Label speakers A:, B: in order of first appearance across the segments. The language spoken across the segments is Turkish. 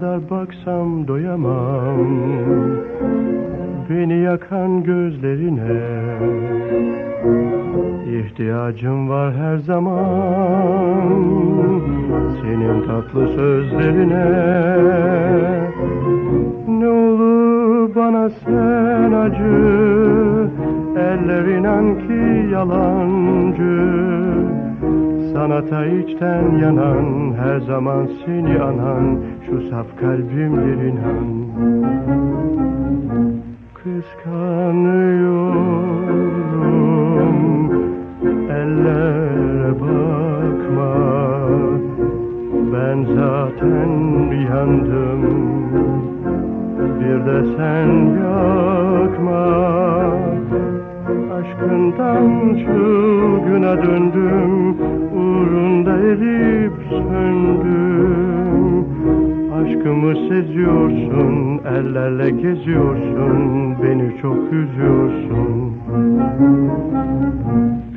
A: kadar baksam doyamam. Beni yakan gözlerine İhtiyacım var her zaman. Senin tatlı sözlerine Ne olur bana sen acı. Eller inan ki yalancı Sanata içten yanan Her zaman seni anan Şu saf kalbimdir inan. Kıskanıyorum Aşkından çılgına döndüm Uğrunda erip söndüm. Aşkımı seziyorsun Ellerle geziyorsun Beni çok üzüyorsun.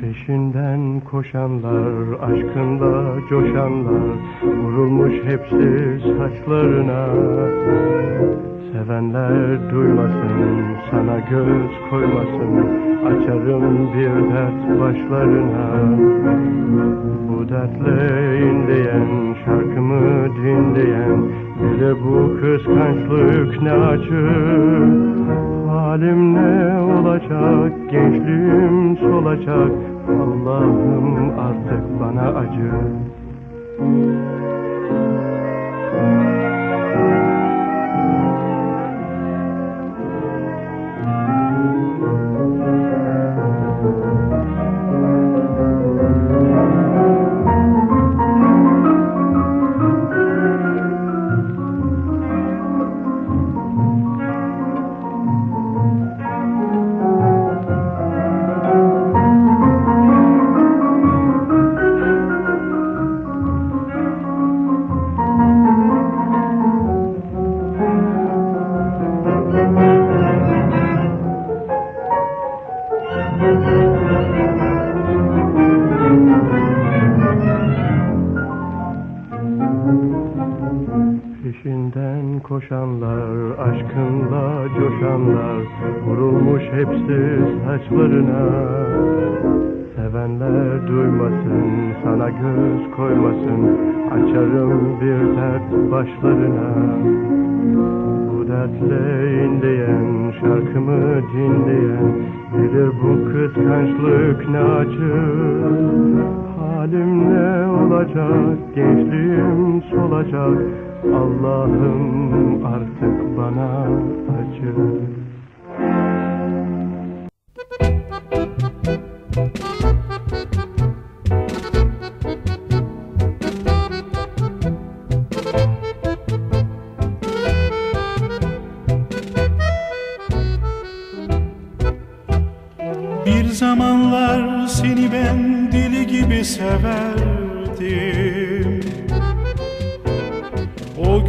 A: Peşinden koşanlar Aşkında coşanlar Vurulmuş hepsi saçlarına Sevenler duymasın, sana göz koymasın. Açarım bir dert başlarına. Bu dertle inleyen, şarkımı dinleyen Bile bu kıskançlık ne acı. Halim ne olacak, gençliğim solacak. Allah'ım artık bana acı. Peşinden koşanlar, aşkınla coşanlar Vurulmuş hepsi saçlarına. Sevenler duymasın, sana göz koymasın Açarım bir dert başlarına. Bu dertle inleyen, şarkımı dinleyen Bilir bu kıskançlık ne acı Halim ne olacak, gençliğim solacak Allah'ım artık bana acı.
B: Bir zamanlar seni ben deli gibi severdim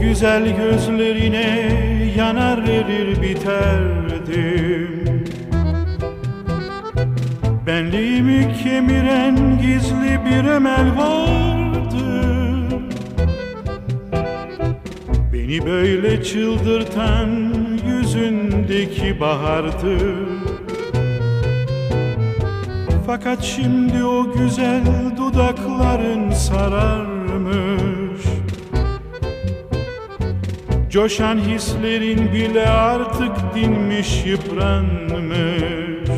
B: güzel gözlerine yanar erir biterdim Benliğimi kemiren gizli bir emel vardı Beni böyle çıldırtan yüzündeki bahardı fakat şimdi o güzel dudakların sararmış Coşan hislerin bile artık dinmiş yıpranmış.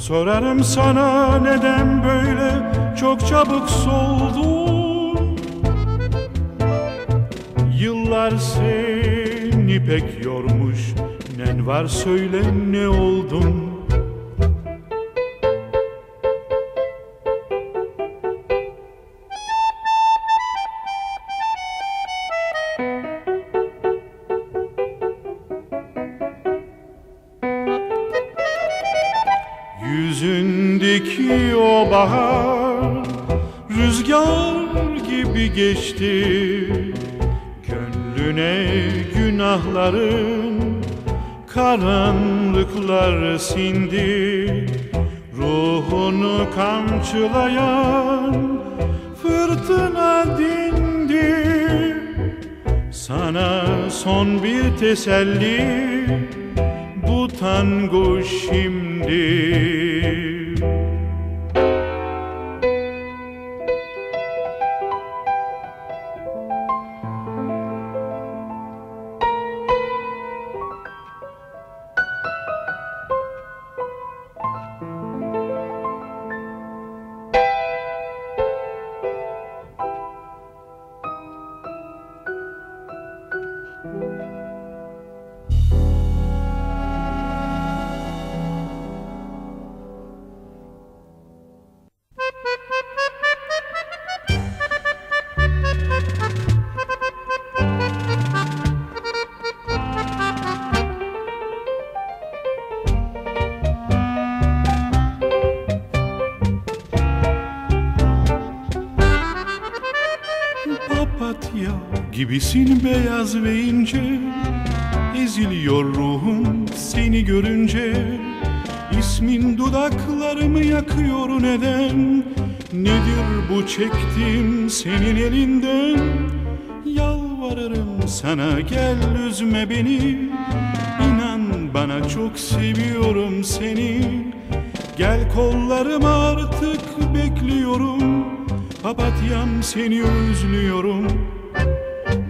B: Sorarım sana neden böyle çok çabuk soldun? Yıllar seni pek yormuş Nen var söyle ne oldun Yüzündeki o bahar. Rüzgar gibi geçti. Gönlüne günahların karanlıklar sindi. Ruhunu kamçılayan fırtına dindi. Sana son bir teselli. Bu tango şimdi Thank you. Gibisin beyaz ve ince Eziliyor ruhum seni görünce. İsmin dudaklarımı yakıyor neden? Nedir bu çektiğim senin elinden? Yalvarırım sana gel üzme beni. İnan bana çok seviyorum seni. Gel kollarıma artık bekliyorum. Papatyam seni özlüyorum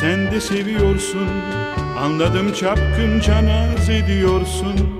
B: sen de seviyorsun. Anladım çapkınca naz ediyorsun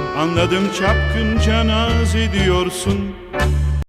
B: Anladım çapkınca naz ediyorsun